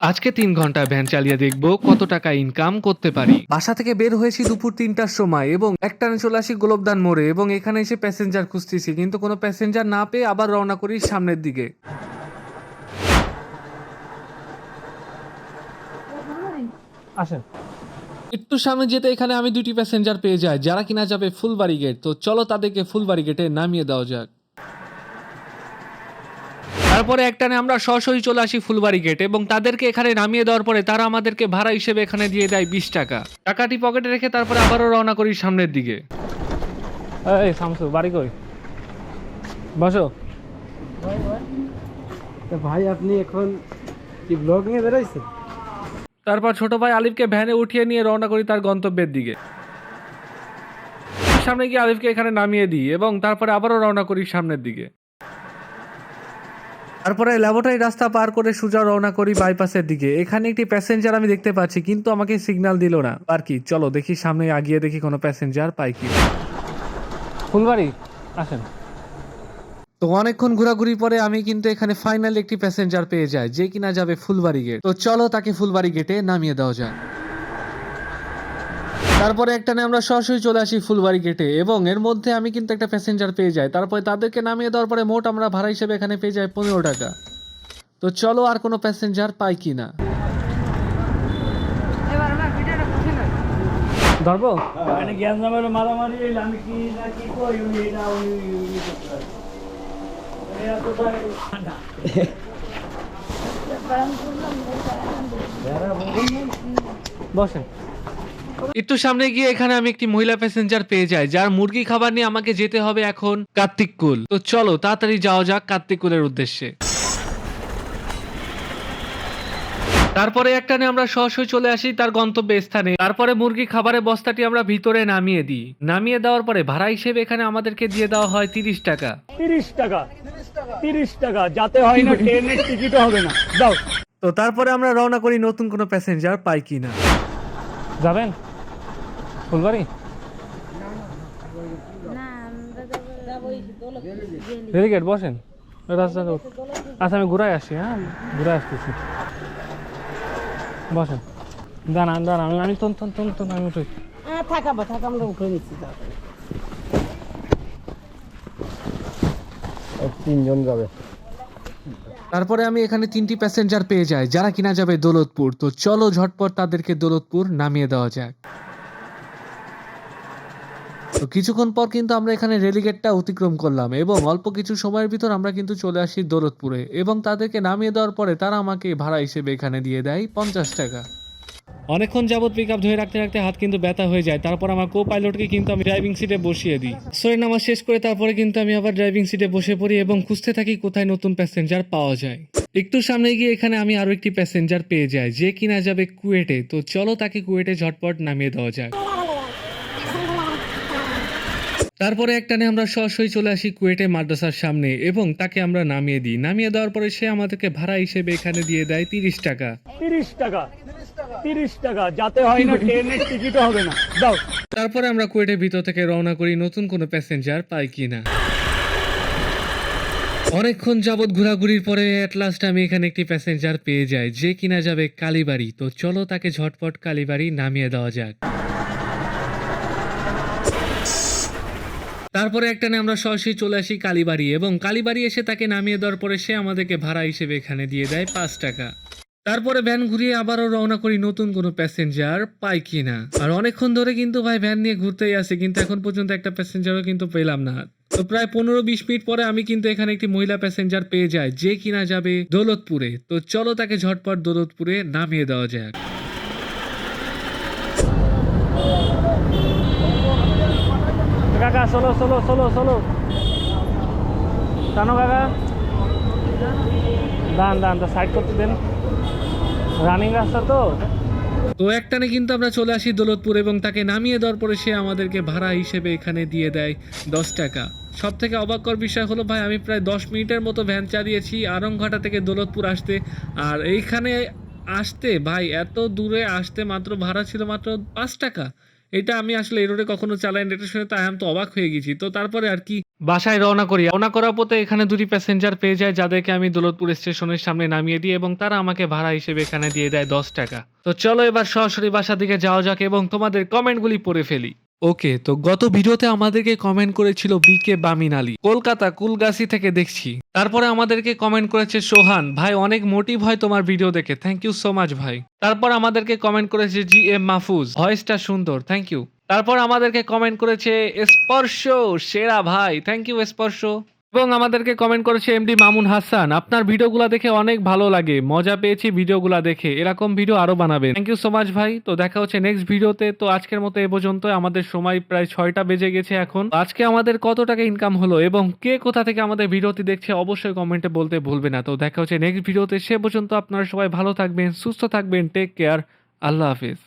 আজকে তিন ঘণ্টা ভ্যান চালিয়ে দেখব কত টাকা ইনকাম করতে পারি। বাসা থেকে বের হয়েছি দুপুর তিনটার সময় এবং একটানে চলে আসি গোলবদান মোড়ে এবং এখানে এসে প্যাসেঞ্জার খুঁজতেছি কিন্তু কোনো প্যাসেঞ্জার না পেয়ে আবার রওনা করি সামনের দিকে। আসেন। একটু সামনে যেতে এখানে আমি দুটি প্যাসেঞ্জার পেয়ে যাই যারা কিনা যাবে ফুলবাড়ি গেট তো চলো তাদেরকে ফুলবাড়ি গেটে নামিয়ে দেওয়া যাক। তারপরে একটানে আমরা সরাসরি চলে আসি ফুলবাড়ি গেট এবং তাদেরকে এখানে নামিয়ে দেওয়ার পরে তারা আমাদেরকে ভাড়া হিসেবে এখানে দিয়ে দেয় বিশ টাকা। টাকাটি পকেটে রেখে তারপরে আবারও রওনা করি সামনের দিকে। এই শামসু বাড়ি কই? বসো। তা ভাই আপনি এখন কি ব্লগ নিয়ে বেরোইছেন? তারপর ছোট ভাই আলিফকে ভ্যানে উঠিয়ে নিয়ে রওনা করি তার গন্তব্যের দিকে। সামনে গিয়ে আলিফকে এখানে নামিয়ে দিই এবং তারপরে আবারও রওনা করি সামনের দিকে। তারপরে ল্যাবটারি রাস্তা পার করে সোজা রওনা করি বাইপাসের দিকে। এখানে একটি প্যাসেঞ্জার আমি দেখতে পাচ্ছি কিন্তু আমাকে সিগন্যাল দিল না। আর কি চলো দেখি সামনে আগিয়ে দেখি কোনো প্যাসেঞ্জার পাই কি ফুলবাড়ি আসেন। তো অনেকক্ষণ ঘোরাঘুরি পরে আমি কিন্তু এখানে ফাইনালি একটি প্যাসেঞ্জার পেয়ে যাই যে কিনা যাবে ফুলবাড়ি গেট তো চলো তাকে ফুলবাড়ি গেটে নামিয়ে দেওয়া যাক। তারপরে একটা নিয়ে আমরা সরাসরি চলে আসি ফুলবাড়ি গেটে এবং এর মধ্যে আমি কিন্তু একটা প্যাসেঞ্জার পেয়ে যাই। তারপরে তাদেরকে নামিয়ে দেওয়ার পরে মোট আমরা ভাড়া হিসেবে এখানে পেয়ে যাই পনেরো টাকা। তো চলো আর কোনো প্যাসেঞ্জার পাই কি না ধরবো মানে। বসেন। একটু সামনে গিয়ে এখানে আমি একটি মহিলা প্যাসেঞ্জার পেয়ে যাই যার মুরগি খাবার নিয়ে আমাকে যেতে হবে এখন কার্তিককুল তো চলো তাড়াতাড়ি যাওয়া যাক কার্তিককুলের উদ্দেশ্যে। তারপরে একটানে আমরা সরাসরি চলে আসি তার গন্তব্য স্থানে। তারপরে মুরগি খাবারের বস্তাটি আমরা ভিতরে নামিয়ে দিই। নামিয়ে দেওয়ার পরে ভাড়া হিসেবে এখানে আমাদেরকে দিয়ে দেওয়া হয় তিরিশ টাকা। তিরিশ টাকা। তিরিশ টাকা। যাতে হয় না ট্রেনের টিকিটও হবে না। দাও তো তারপরে আমরা রওনা করি নতুন কোনো প্যাসেঞ্জার পাই কি না যাবেন? ফুলবাড়ি? গুড বসেন। রাস্তা আচ্ছা আমি ঘুরাই আসি হ্যাঁ? ঘুরাই আসতেছি। বসেন। দাঁড়ান দাঁড়ান আমি- তন তন তন তন আমি উঠি হ্যাঁ থাকাবো থাকা আমরা উঠে নিচ্ছি তিনজন যাবে। তারপরে আমি এখানে তিনটি প্যাসেঞ্জার পেয়ে যাই। যারা কিনা যাবে দৌলতপুর। তো চলো ঝটপট তাদেরকে দৌলতপুর নামিয়ে দেওয়া যাক। তো কিছুক্ষণ পর কিন্তু আমরা এখানে রেলিগেটটা অতিক্রম করলাম এবং অল্প কিছু সময়ের ভিতর আমরা কিন্তু চলে আসি দৌলতপুরে এবং তাদেরকে নামিয়ে দেওয়ার পরে তারা আমাকে ভাড়া হিসেবে এখানে দিয়ে দেয় পঞ্চাশ টাকা। অনেকক্ষণ যাবত পিক আপ ধরে রাখতে রাখতে হাত কিন্তু ব্যথা হয়ে যায়, তারপর আমার কো পাইলটকে কিন্তু আমি ড্রাইভিং সিটে বসিয়ে দিই। সরি নামাজ শেষ করে তারপরে কিন্তু আমি আবার ড্রাইভিং সিটে বসে পড়ি এবং খুঁজতে থাকি কোথায় নতুন প্যাসেঞ্জার পাওয়া যায়। একটু সামনে গিয়ে এখানে আমি আরও একটি প্যাসেঞ্জার পেয়ে যাই, যে কিনা যাবে কুয়েটে তো চলো তাকে কুয়েটে ঝটপট নামিয়ে দেওয়া যাক। তারপরে একটানে আমরা সরাসরি চলে আসি কুয়েটে মাদ্রাসার সামনে এবং তাকে আমরা নামিয়ে দিই। নামিয়ে দেওয়ার পরে সে আমাদেরকে ভাড়া হিসেবে এখানে দিয়ে দেয় তিরিশ টাকা। তিরিশ টাকা। তিরিশ টাকা। যাতে হয় না ট্রেনের টিকিটও হবে না। দাও তারপরে আমরা কুয়েটের ভিতর থেকে রওনা করি নতুন কোনো প্যাসেঞ্জার পাই কিনা। অনেকক্ষণ যাবৎ ঘোরাঘুরির পরে অ্যাট লাস্ট আমি এখানে একটি প্যাসেঞ্জার পেয়ে যাই যে কিনা যাবে কালীবাড়ি। তো চলো তাকে ঝটপট কালীবাড়ি নামিয়ে দেওয়া যাক। তারপরে একটানে আমরা সরাসরি চলে আসি কালীবাড়ি এবং কালীবাড়ি এসে তাকে নামিয়ে দেওয়ার পরে সে আমাদেরকে ভাড়া হিসেবে এখানে দিয়ে দেয় পাঁচ টাকা। তারপরে ভ্যান ঘুরিয়ে আবারও রওনা করি নতুন কোনো প্যাসেঞ্জার পাই কিনা। আর অনেকক্ষণ ধরে কিন্তু ভাই ভ্যান নিয়ে ঘুরতেই আসি কিন্তু এখন পর্যন্ত একটা প্যাসেঞ্জারও কিন্তু পেলাম না। তো প্রায় পনেরো বিশ মিনিট পরে আমি কিন্তু এখানে একটি মহিলা প্যাসেঞ্জার পেয়ে যাই, যে কিনা যাবে দৌলতপুরে। তো চলো তাকে ঝটপট দৌলতপুরে নামিয়ে দেওয়া যাক। কাকা, চলো চলো চলো চলো। জানো কাকা? দান দান তো সাইড করতে দেন। রানিং রাস্তা তো। তো একটানে কিন্তু আমরা চলে আসি দৌলতপুর এবং তাকে নামিয়ে দেওয়ার পরে সে আমাদেরকে ভাড়া হিসেবে এখানে দিয়ে দেয় দশ টাকা। সব থেকে অবাককর বিষয় হলো, ভাই, আমি প্রায় দশ মিনিটের মতো ভ্যান চালিয়েছি আরংঘাটা থেকে দৌলতপুর আসতে। আর এইখানে আসতে, ভাই, এত দূরে আসতে মাত্র ভাড়া ছিল মাত্র পাঁচ টাকা। এটা আমি আসলে এই কখনো চালাইনি এটা শুনে তাই আমি তো অবাক হয়ে গেছি। তো তারপরে আর কি? বাসায় রওনা করি। রওনা করার পথে এখানে দুটি প্যাসেঞ্জার পেয়ে যায়, যাদেরকে আমি দৌলতপুর স্টেশনের সামনে নামিয়ে দিই এবং তারা আমাকে ভাড়া হিসেবে এখানে দিয়ে দেয় দশ টাকা। তো চলো এবার সরাসরি বাসার দিকে যাওয়া যাক এবং তোমাদের কমেন্টগুলি পড়ে ফেলি। ওকে, তো গত ভিডিওতে আমাদেরকে কমেন্ট করেছিল বিকে বামিন আলী। কলকাতা, কুলগাছি থেকে দেখছি। তারপরে আমাদেরকে কমেন্ট করেছে সোহান, ভাই, অনেক মোটিভ হয় তোমার ভিডিও দেখে। থ্যাংক ইউ সো মাচ ভাই। তারপর আমাদেরকে কমেন্ট করেছে জি এম মাহফুজ, ভয়েসটা সুন্দর থ্যাংক ইউ তারপর আমাদেরকে কমেন্ট করেছে স্পর্শ, সেরা ভাই থ্যাংক ইউ স্পর্শ। এবং আমাদেরকে কমেন্ট করেছে এমডি মামুন হাসান, আপনার ভিডিওগুলো দেখে অনেক ভালো লাগে। মজা পেয়েছি ভিডিওগুলো দেখে। এরকম ভিডিও আরও বানাবেন। থ্যাংক ইউ সো মাচ ভাই। তো দেখা হচ্ছে নেক্সট ভিডিওতে তো। আজকের মতো এ পর্যন্ত আমাদের সময় প্রায় ছয়টা বেজে গেছে এখন। আজকে আমাদের কত টাকা ইনকাম হলো এবং কে কোথা থেকে আমাদের ভিডিওটি দেখছে অবশ্যই কমেন্টে বলতে ভুলবে না। তো দেখা হচ্ছে নেক্সট ভিডিওতে সে পর্যন্ত আপনারা সবাই ভালো থাকবেন, সুস্থ থাকবেন। টেক কেয়ার আল্লাহ হাফিজ।